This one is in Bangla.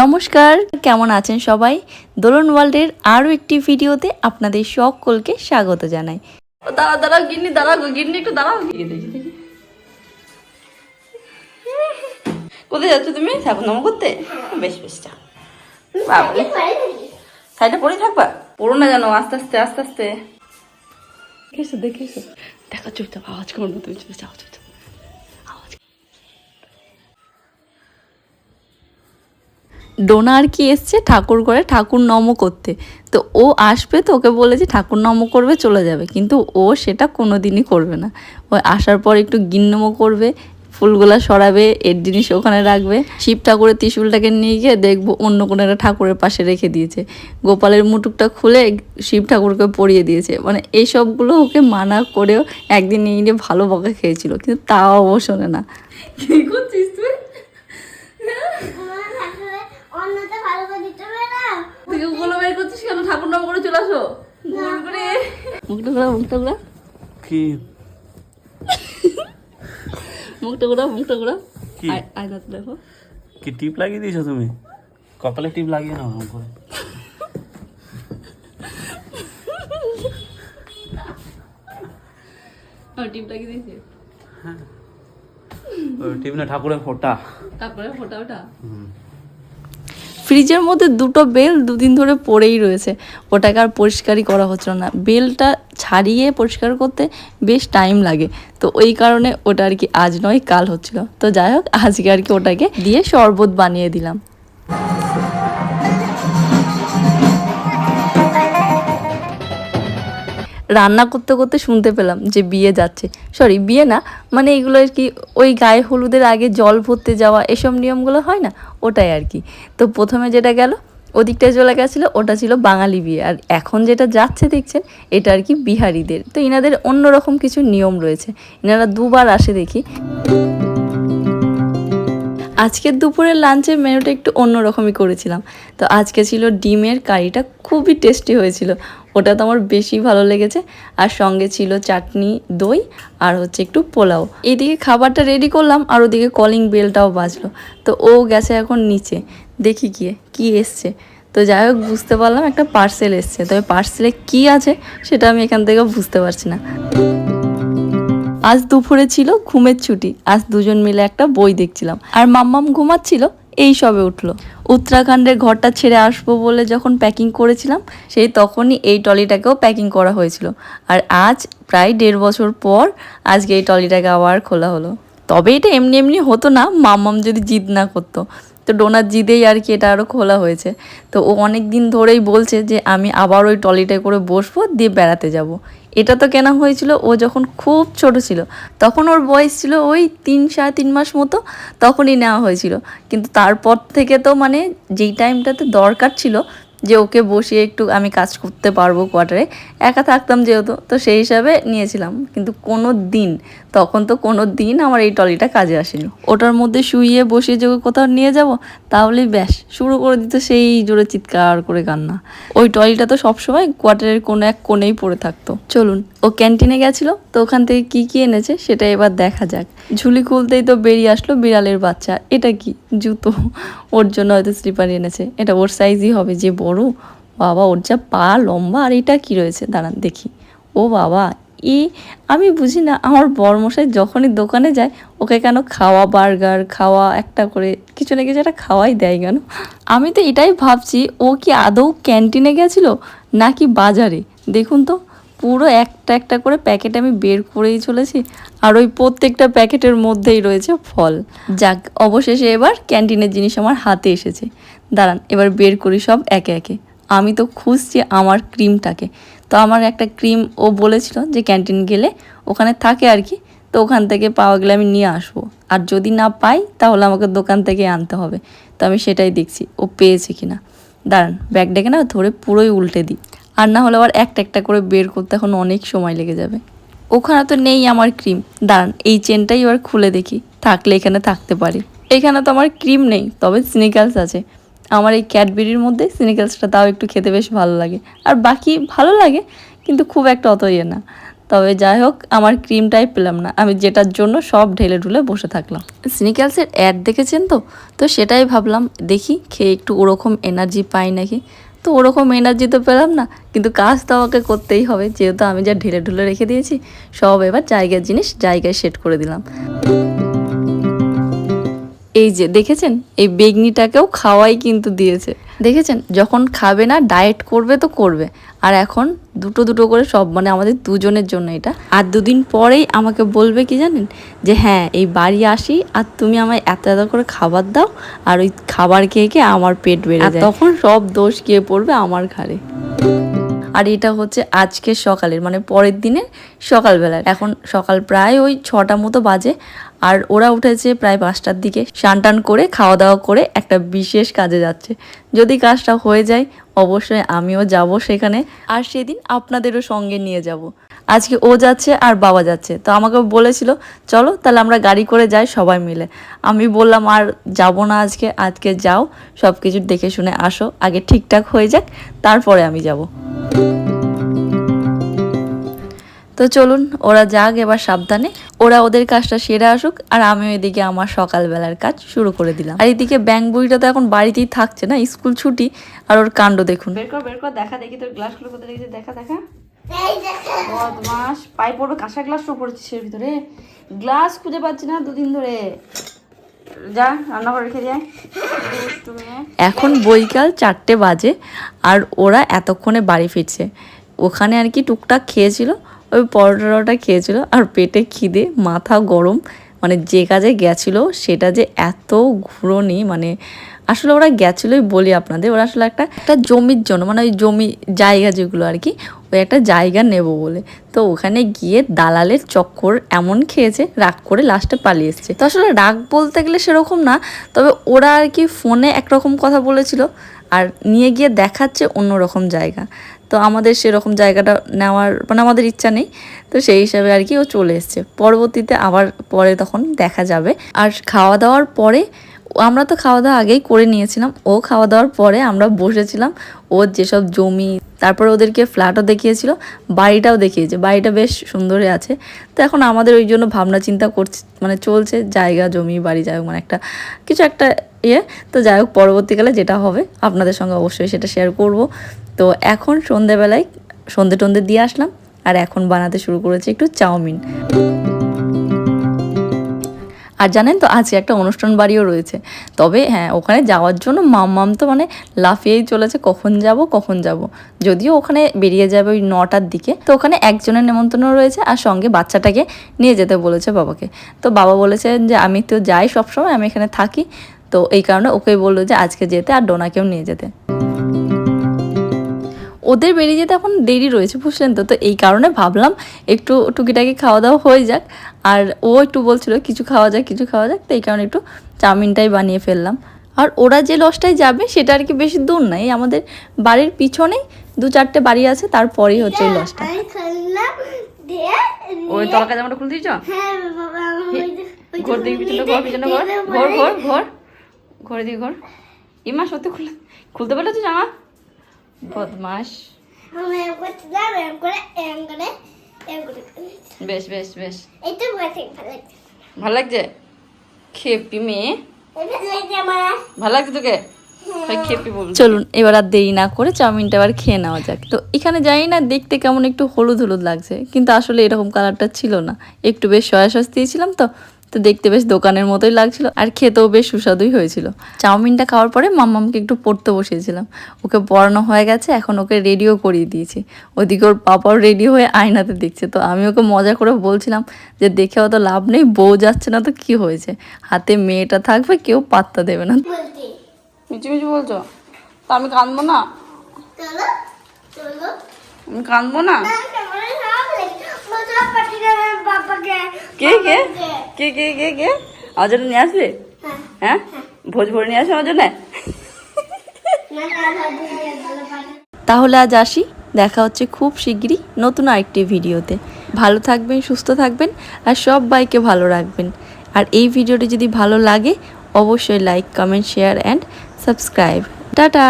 নমস্কার কেমন আছেন সবাই? দোলন ওয়ার্ল্ডের আরও একটি ভিডিওতে আপনাদের সকলকে স্বাগত জানাই। দাঁড়া দাঁড়াও গিন্নি দাঁড়াও গিন্নি একটু দাঁড়াও। দেখি দেখি দেখি কোথায় যাচ্ছ তুমি? ঠাকুর নম করতে? বেশ বেশ যাও সাইডে পড়ে থাকবা? পড়ো না জানো আস্তে আস্তে আস্তে আস্তে। দেখেছ দেখেছ? দেখা চুপচাপ আওয়াজ করব তুমি চুপচাপ চুপচাপ ডোনা আর কি এসছে ঠাকুর ঘরে, ঠাকুর নম করতে। তো ও আসবে তো, ওকে বলেছে ঠাকুর নম করবে, চলে যাবে। কিন্তু ও সেটা কোনো দিনই করবে না। ও আসার পর একটু গিন্নম করবে, ফুলগুলা সরাবে, এর জিনিস ওখানে রাখবে। শিব ঠাকুরের ত্রিশুলটাকে নিয়ে গিয়ে দেখব অন্য কোনো একটা ঠাকুরের পাশে রেখে দিয়েছে। গোপালের মুটুকটা খুলে শিব ঠাকুরকে পরিয়ে দিয়েছে। মানে এই সবগুলো ওকে মানা করেও একদিন নিয়ে ভালো বকা খেয়েছিল। কিন্তু তাও শোনে না। কি করছিস তুই অন্যতে ভালো করে দিতে পারে না তুই ওগুলো করছিস কেন? ঠাকুর নাম করে চলে আসো। মুখটা ঘোরা মুখটা ঘোরা কি? মুখটা ঘোরা মুখটা ঘোরা কি? আয়নাতে দেখো। কি টিপ লাগিয়ে দিয়েছ তুমি? কপালে টিপ লাগিয়ে নাও করে টিপ লাগিয়ে দিয়েছি। ওই টিপ না ঠাকুরের ফোঁটা। তারপরে ফোটা ওটা? ফ্রিজের মধ্যে দুটো বেল দুদিন ধরে পড়েই রয়েছে। ওটাকে আর পরিষ্কারই করা হচ্ছিল না। বেলটা ছাড়িয়ে পরিষ্কার করতে বেশ টাইম লাগে। তো ওই কারণে ওটা আর কি আজ নয়, কাল হচ্ছিল। তো যাই হোক, আজকে আর কি ওটাকে দিয়ে শরবত বানিয়ে দিলাম। রান্না করতে করতে শুনতে পেলাম যে বিয়ে যাচ্ছে। সরি বিয়ে না মানে এগুলো আর কি ওই গায়ে হলুদের আগে জল ভরতে যাওয়া, এসব নিয়মগুলো হয় না? ওটাই আর কি। তো প্রথমে যেটা গেল ওদিকটায় চলে গেছিল, ওটা ছিল বাঙালি বিয়ে। আর এখন যেটা যাচ্ছে দেখছেন, এটা আর কি বিহারিদের। তো ইনাদের অন্যরকম কিছু নিয়ম রয়েছে। ইনারা দুবার আসে দেখি। আজকের দুপুরের লাঞ্চের মেনুটা একটু অন্যরকমই করেছিলাম। তো আজকে ছিল ডিমের কারিটা, খুবই টেস্টি হয়েছিল। ওটা তো আমার বেশি ভালো লেগেছে। আর সঙ্গে ছিল চাটনি, দই আর হচ্ছে একটু পোলাও। এইদিকে খাবারটা রেডি করলাম আর ওদিকে কলিং বেলটাও বাজলো। তো ও গেছে এখন নিচে। দেখি গিয়ে কি এসছে। তো যাই হোক, বুঝতে পারলাম একটা পার্সেল এসছে। তবে পার্সেলে কি আছে সেটা আমি এখান থেকে বুঝতে পারছি না। আজ দুপুরে ছিল ঘুমের ছুটি। আজ দুজন মিলে একটা বই দেখছিলাম। আর মাম্মাম ঘুমাচ্ছিল, এই সবে উঠল। উত্তরাখণ্ডের ঘরটা ছেড়ে আসব বলে যখন প্যাকিং করেছিলাম, সেই তখনই এই টলিটাকেও প্যাকিং করা হয়েছিল। আর আজ প্রায় দেড় বছর পর আজকে এই টলিটাকে আবার খোলা হলো। তবে এটা এমনি এমনি হতো না মাম্মাম যদি জিদ না করতো। তো ডোনার জিদেই আর কি এটা আরও খোলা হয়েছে তো ও অনেক দিন ধরেই বলছে যে, আমি আবার ওই টলিটায় করে বসবো, দিয়ে বেড়াতে যাব। এটা তো কেনা হয়েছিল, ও যখন খুব ছোট ছিল, তখন ওর বয়স ছিল ওই তিন, সাড়ে তিন মাস মতো, তখনই নেওয়া হয়েছিল কিন্তু তারপর থেকে তো মানে যেই টাইমটাতে দরকার ছিল যে ওকে বসিয়ে একটু আমি কাজ করতে পারব কোয়ার্টারে একা থাকতাম যেহেতু, তো সেই হিসাবে নিয়েছিলাম। কিন্তু কোনো দিন, তখন তো কোনো দিন আমার এই টলিটা কাজে আসেনি। ওটার মধ্যে শুইয়ে বসিয়ে যদি কোথাও নিয়ে যাব, তাহলেই ব্যাস, শুরু করে দিত সেই জোরে চিৎকার করে কান্না। ওই টলিটা তো সবসময় কোয়ার্টারের কোনো এক কোণেই পড়ে থাকতো। চলুন, ও ক্যান্টিনে গেছিল, তো ওখান থেকে কি কি এনেছে সেটা এবার দেখা যাক। ঝুলি খুলতেই তো বেরিয়ে আসলো বিড়ালের বাচ্চা। এটা কি? জুতো। ওর জন্য হয়তো স্লিপার এনেছে। এটা ওর সাইজই হবে, যে বড়। বাবা, ওর যা পা লম্বা, আর এটা কি রয়েছে? দাঁড়ান, দেখি। ও বাবা ই আমি বুঝি না, আমার বরমশাই যখনই দোকানে যায়, ওকে কেন খাওয়া বার্গার খাওয়া একটা করে, কিছু না কিছু একটা খাওয়াই দেয় কেন? আমি তো এটাই ভাবছি, ও কি আদৌ ক্যান্টিনে গেছিল, নাকি বাজারে? দেখুন তো পুরো একটা একটা করে প্যাকেট আমি বের করেই চলেছি। আর ওই প্রত্যেকটা প্যাকেটের মধ্যেই রয়েছে ফল। যাক, অবশেষে এবার ক্যান্টিনের জিনিস আমার হাতে এসেছে। দাঁড়ান, এবার বের করি সব একে একে। আমি তো খুঁজছি আমার ক্রিমটাকে। তো আমার একটা ক্রিম ও বলেছিল যে ক্যান্টিন গেলে ওখানে থাকে আর কি, তো ওখান থেকে পাওয়া গেলে আমি নিয়ে আসব। আর যদি না পাই, তাহলে আমাকে দোকান থেকে আনতে হবে। তো আমি সেটাই দেখছি, ও পেয়েছে কিনা। দাঁড়ান, ব্যাগটাকে না ধরে পুরোই উল্টে দিই। আর না হলে আবার একটা একটা করে বের করতে এখন অনেক সময় লেগে যাবে। ওখানে তো নেই আমার ক্রিম। দাঁড়ান, এই চেনটাই এবার খুলে দেখি। থাকলে এখানে থাকতে পারে। এখানে তো আমার ক্রিম নেই, তবে স্নিকালস আছে। আমার এই ক্যাডবেরির মধ্যে স্নিকালসটা তাও একটু খেতে বেশ ভালো লাগে। আর বাকি ভালো লাগে, কিন্তু খুব একটা অত ইয়ে না। তবে যাই হোক, আমার ক্রিমটাই পেলাম না। আমি যেটার জন্য সব ঢেলে ঢুলে বসে থাকলাম। স্নিকালসের অ্যাড দেখেছেন তো? তো সেটাই ভাবলাম, দেখি খেয়ে একটু ওরকম এনার্জি পাই নাকি। তো ওরকম এনার্জি তো পেলাম না। কিন্তু কাজ তো আমাকে করতেই হবে। যেহেতু আমি যা ঢেলে ঢুলে রেখে দিয়েছি, সব এবার জায়গার জিনিস জায়গায় সেট করে দিলাম। এই যে দেখেছেন? এই বেগনিটাকেও খাওয়াই কিন্তু দিয়েছে। দেখেছেন? যখন খাবে না ডায়েট করবে তো করবে। আর এখন দুটো দুটো করে সব মানে আমাদের দুজনের জন্য এটা। আর দুদিন পরেই আমাকে বলবে কি জানেন? যে হ্যাঁ এই বাড়ি আসি আর তুমি আমায় এত এত করে খাবার দাও আর ওই খাবার খেয়ে খেয়ে আমার পেট বেড়ে যায়। তখন সব দোষ গিয়ে পড়বে আমার ঘাড়ে। আর এটা হচ্ছে আজকে সকালের মানে পরের দিনের সকালবেলার। এখন সকাল প্রায় ওই ছটা মতো বাজে আর ওরা উঠেছে প্রায় পাঁচটার দিকে। টান করে খাওয়া দাওয়া করে একটা বিশেষ কাজে যাচ্ছে। যদি কাজটা হয়ে যায়, অবশ্যই আমিও যাব সেখানে। আর সেদিন আপনাদেরও সঙ্গে নিয়ে যাব। আজকে ও যাচ্ছে আর বাবা যাচ্ছে। তো আমাকে বলেছিল, চলো তাহলে আমরা গাড়ি করে যাই সবাই মিলে। আমি বললাম, আর যাব না আজকে আজকে যাও সব কিছু দেখে শুনে আসো। আগে ঠিকঠাক হয়ে যাক, তারপরে আমি যাব। তো চলুন ওরা যাক এবার সাবধানে। ওরা ওদের কাজটা সেরে আসুক আর আমি এদিকে আমার সকালবেলার কাজ শুরু করে দিলাম। আর এদিকে ব্যাংক বইটা তো এখন বাড়িতেই থাকছে না স্কুল ছুটি আর ওর কাণ্ড দেখুন। বের কর বের কর দেখা দেখি তোর গ্লাসগুলো কোথায় রেখেছে দেখা দেখা। বদমাস পাই পড়বে কাঁসা গ্লাসও পড়েছিস এর ভিতরে। গ্লাস খুঁজে পাচ্ছি না দুদিন ধরে। এখন বৈকাল চারটে বাজে আর ওরা এতক্ষণে বাড়ি ফিরছে। ওখানে আর কি টুকটাক খেয়েছিল, ওই পরোটা খেয়েছিল আর পেটে খিদে, মাথা গরম। মানে যে কাজে গেছিল সেটা যে এত ঘুরনি মানে আসলে ওরা গেছিলোই বলি আপনাদের, ওরা আসলে একটা একটা জমির জন্য মানে ওই জমি জায়গা যেগুলো আর কি, ওই একটা জায়গা নেব বলে। তো ওখানে গিয়ে দালালের চক্কর এমন খেয়েছে, রাগ করে লাস্টে পালিয়ে এসছে। তো আসলে রাগ বলতে গেলে সেরকম না, তবে ওরা আর কি ফোনে একরকম কথা বলেছিল। আর নিয়ে গিয়ে দেখাচ্ছে অন্যরকম জায়গা। তো আমাদের সেরকম জায়গাটা নেওয়ার মানে আমাদের ইচ্ছা নেই। তো সেই হিসাবে আর কি ও চলে এসছে। পরবর্তীতে আবার পরে তখন দেখা যাবে। আর খাওয়া দাওয়ার পরে আমরা তো খাওয়া দাওয়া আগেই করে নিয়েছিলাম। ও খাওয়া দাওয়ার পরে আমরা বসেছিলাম। ওর যেসব জমি তারপরে ওদেরকে ফ্ল্যাটও দেখিয়েছিল, বাড়িটাও দেখিয়েছে, বাড়িটা বেশ সুন্দরই আছে। তো এখন আমাদের ওই জন্য ভাবনা চিন্তা করছে মানে চলছে, জায়গা, জমি, বাড়ি, যাই মানে একটা কিছু একটা ইয়ে। তো যাই হোক, পরবর্তীকালে যেটা হবে, আপনাদের সঙ্গে অবশ্যই সেটা শেয়ার করব। তো এখন সন্ধেবেলায় সন্ধে টন্ধে দিয়ে আসলাম, আর এখন বানাতে শুরু করেছি একটু চাউমিন। আর জানেন তো, আজকে একটা অনুষ্ঠান বাড়িও রয়েছে। তবে হ্যাঁ ওখানে যাওয়ার জন্য মাম্মাম তো মানে লাফিয়েই চলেছে, কখন যাব কখন যাব। যদিও ওখানে বেরিয়ে যাবে ওই নটার দিকে। তো ওখানে একজনের নেমন্তন্ন রয়েছে আর সঙ্গে বাচ্চাটাকে নিয়ে যেতে বলেছে বাবাকে। তো বাবা বলেছে যে, আমি তো যাই সবসময়, আমি এখানে থাকি। তো এই কারণে ওকে বলল যে, আজকে যেতে আর ডোনাকেও নিয়ে যেতে। ওদের বেরিয়ে যেতে এখন দেরি রয়েছে বুঝলেন তো? তো এই কারণে ভাবলাম একটু টুকিটাকি খাওয়া দাওয়া হয়ে যাক। আর ও একটু বলছিল কিছু খাওয়া যাক কিছু খাওয়া যাক। তো এই কারণে একটু চাউমিনটাই বানিয়ে ফেললাম। আর ওরা যে লসটায় যাবে সেটা আর কি বেশি দূর নাই আমাদের বাড়ির পিছনেই দু চারটে বাড়ি আছে তারপরেই হচ্ছে ওই লসটা আমি দিয়ে ওই তলকা জামাটা খুলতে দিচ্ছ হ্যাঁ ওই ওই যে ঘর দিকে পিছনে ঘর পিছনে ঘর। ঘর ঘর ঘর। ঘরে দিকে ঘর। ইমা সত্যি খুলে খুলতে পারলে তো জামা? বদমাস বেশ বেশ বেশ। ভালো লাগছে ভালো খেপি মেয়ে। এটা লাগছে আমার। ভালো লাগছে তোকে? খেপি চলুন এবার আর দেরি না করে চাউমিনটা আবার খেয়ে নেওয়া যাক। তো এখানে জানি না দেখতে কেমন একটু হলুদ হলুদ লাগছে কিন্তু আসলে এরকম কালারটা ছিল না। একটু বেশ সয়া সস দিয়েছিলাম তো তো দেখতে বেশ দোকানের মতোই লাগছিল আর খেতেও বেশ সুস্বাদুই হয়েছিল। চাউমিনটা খাওয়ার পরে মাম্মামকে একটু পড়তে বসিয়েছিলাম। ওকে পড়ানো হয়ে গেছে এখন ওকে রেডিও করিয়ে দিয়েছি। ওদিকে ওর পাপাও রেডি হয়ে আয়নাতে দেখছে। তো আমি ওকে মজা করে বলছিলাম যে দেখে অত লাভ নেই বউ যাচ্ছে না তো কি হয়েছে? হাতে মেয়েটা থাকবে কেউ পাত্তা দেবে না। বলতে। মিচি মিচি বলছো? তা আমি কাঁদবো না? চলো চলো। আমি কাঁদবো না না কেমন সব লাগছে মজা পাঠিয়ে দেবে বাবাকে কে কে? কে কে কে কে? আমার জন্য নিয়ে আসবে? হ্যাঁ। ভোজ ভরে নিয়ে আসবে আমার জন্য তাহলে আজ আসি। দেখা হচ্ছে খুব শিগগিরই নতুন আরেকটি ভিডিওতে। ভালো থাকবেন সুস্থ থাকবেন আর সব বাইকে ভালো রাখবেন। আর এই ভিডিওটি যদি ভালো লাগে অবশ্যই like comment share and subscribe tata!